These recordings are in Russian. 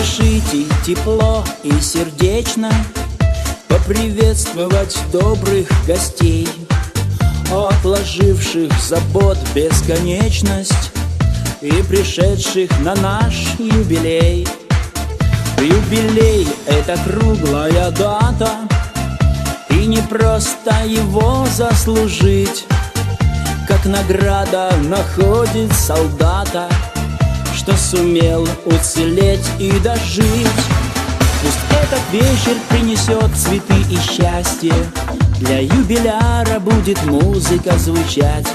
Разрешите тепло и сердечно Поприветствовать добрых гостей Отложивших забот бесконечность И пришедших на наш юбилей. Юбилей — это круглая дата И не просто его заслужить Как награда находит солдата — что сумел уцелеть и дожить. Пусть этот вечер принесет цветы и счастье. Для юбиляра будет музыка звучать.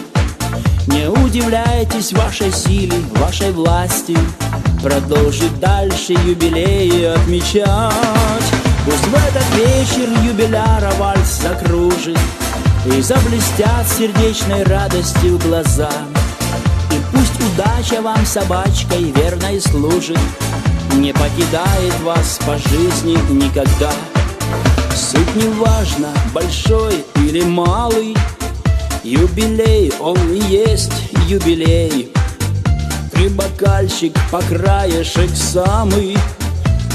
Не удивляйтесь вашей силе, вашей власти. Продолжить дальше юбилеи отмечать. Пусть в этот вечер юбиляра вальс закружит И заблестят сердечной радостью глаза Пусть удача вам собачкой верной служит. Не покидает вас по жизни никогда. Суть не важно, большой или малый. Юбилей, он и есть юбилей. Ты бокальчик по краешек самый.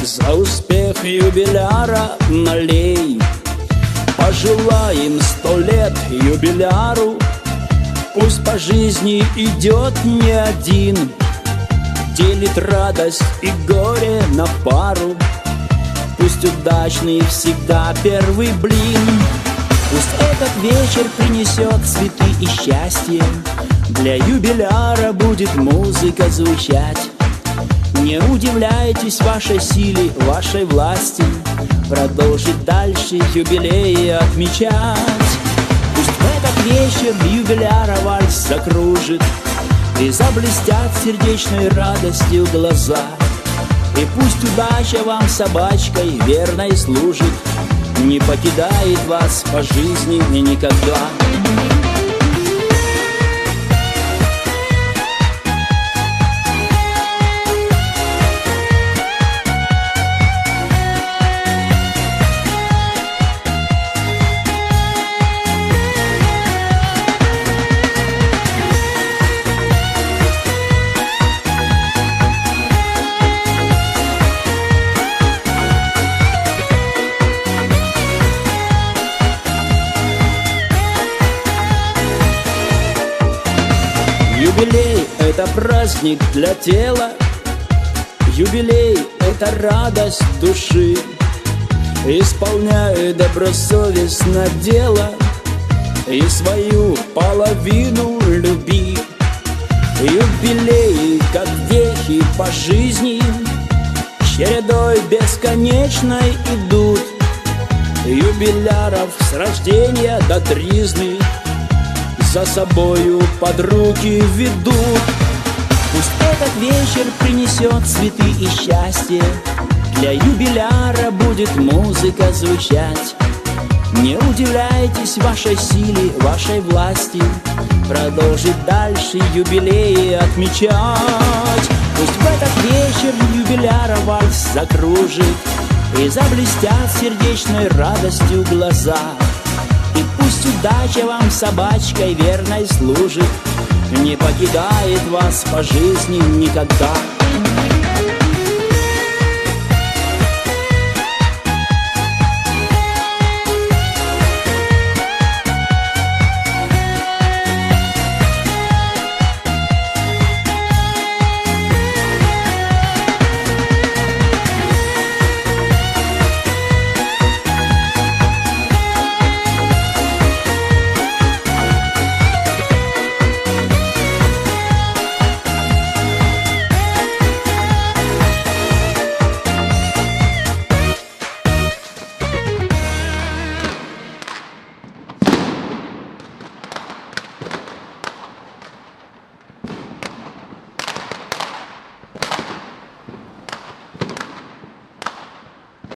За успех юбиляра налей. Пожелаем сто лет юбиляру Пусть по жизни идет не один Делит радость и горе на пару. Пусть удачный всегда первый блин. Пусть этот вечер принесет цветы и счастье. Для юбиляра будет музыка звучать. Не удивляйтесь вашей силе, вашей власти. Продолжить дальше юбилеи отмечать. Этот вечер юбиляра вальс закружит И заблестят сердечной радостью глаза. И пусть удача вам собачкой верной служит Не покидает вас по жизни никогда Юбилей — это праздник для тела. Юбилей — это радость души. Исполняю добросовестно дело И свою половину люби. Юбилеи, как вехи по жизни Чередой бесконечной идут. Юбиляров с рождения до тризны за собою под руки ведут. Пусть этот вечер принесет цветы и счастье. Для юбиляра будет музыка звучать. Не удивляйтесь вашей силе, вашей власти. Продолжить дальше юбилеи отмечать. Пусть в этот вечер юбиляра вальс закружит И заблестят сердечной радостью глаза и пусть удача вам собачкой верной служит Не покидает вас по жизни никогда